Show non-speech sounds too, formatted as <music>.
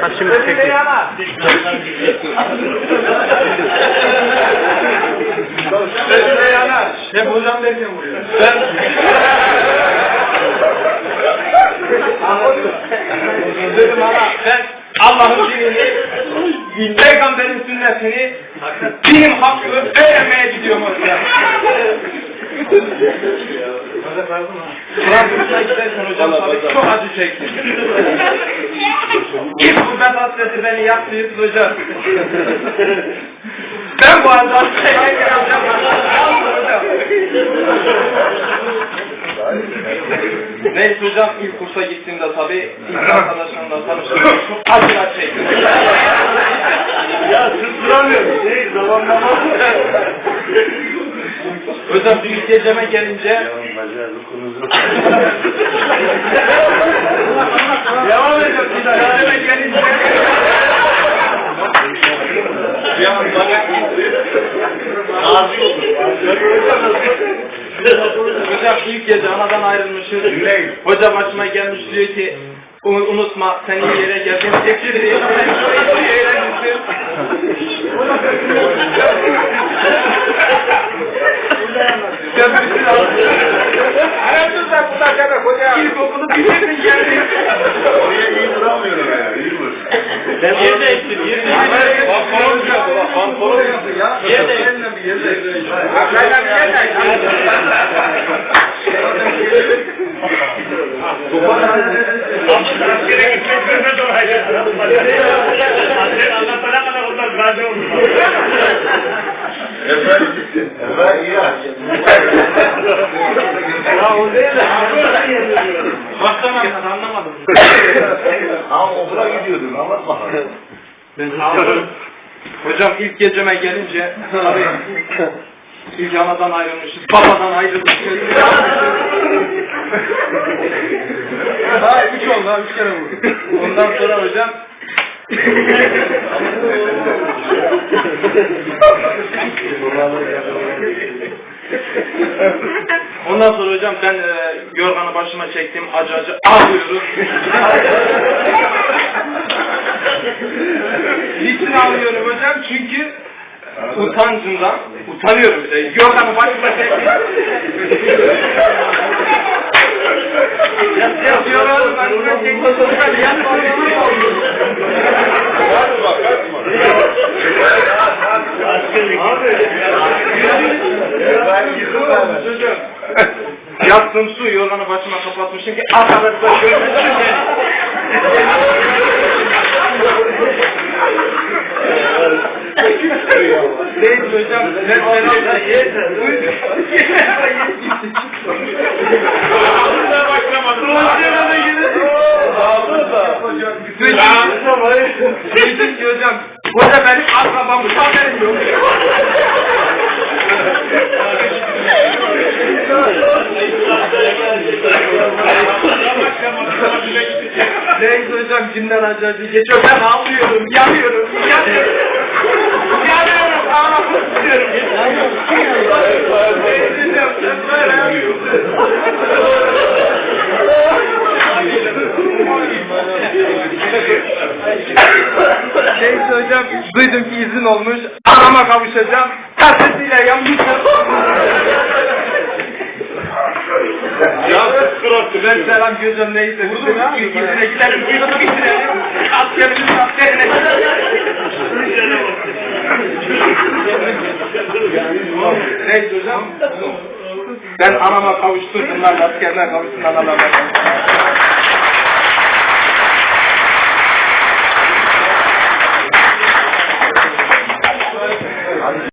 Ha şimdi çekiyor. Sözüne yanar. Hep hocam derken vuruyor. Ben... Dedim ama ben Allah'ın dinini, peygamberin sünnetini, dinim hakkı öğrenmeye gidiyorum hocam. Giderken hocam tabii çok acı çektim. İlk hasreti beni yaktı yıktı hocam. Ben bu arada hastaya gireceğim. hocam. Neyse hocam ilk kursa gittiğimde tabii ilk arkadaşlarımla tanıştım. Çok acılar çektim. Ya susturamıyorum. Şey, zamanlama. Hocam ilk geceme gelince Devam edin. Bir daha geceme gelince Bir an bana Hocam ilk gece anadan ayrılmışız. Hoca başıma gelmiş diyor ki "U- unutma sen iyi yere geldin. Diye. Hayatınızda bu dakikada hoca. İlkokulu bitirdin geldin. Oraya iyi duramıyorum ya. İyi vur. Sen yer değiştir, yer değiştir. Pantolon yaptı bak, pantolon yaptı ya. Yer değiştir. Yer değiştir. Hakikaten yer değiştir. Askere gitmek bilmez olaydı. Anlatana kadar onlar gazi oldu. Efendim? Efendim iyi aç. Ya o değil de. Baştan anlamadım. Ama okula gidiyordun anlatma. Ben. Hocam ilk geceme gelince tabii ilk anadan ayrılmışız, babadan ayrılmışız. ha üç oldu ha, üç kere vurdu. Ondan sonra hocam Ondan sonra hocam ben e, yorganı başıma çektim, acı acı ağlıyorum. <laughs> Niçin ağlıyorum hocam? Çünkü utancımdan, utanıyorum de. Yorganı başıma. Yatıyorum. Ben yatmıyorum. Kaçma kaçma. Çocuğum. Yattım su yorganı başıma kapatmışım ki arkadaşlar görmesin beni. Hocam ben herhalde Ağzına başlamadım. Duydum ki hocam Hoca benim akrabammış haberim yok. Neyse hocam günler acayip geçiyor. Ben ağlıyorum, yanıyorum, duydum ki izin olmuş. Anama kavuşacağım. Kasetiyle yanmışım. Ya kırarttı Ben selam gözüm neyse. Vurdum ha. İlk izine gidelim. İlk bitirelim. Askerimiz askerine. Neyse hocam. Ben anama kavuşturdum lan askerler kavuşsun analarına.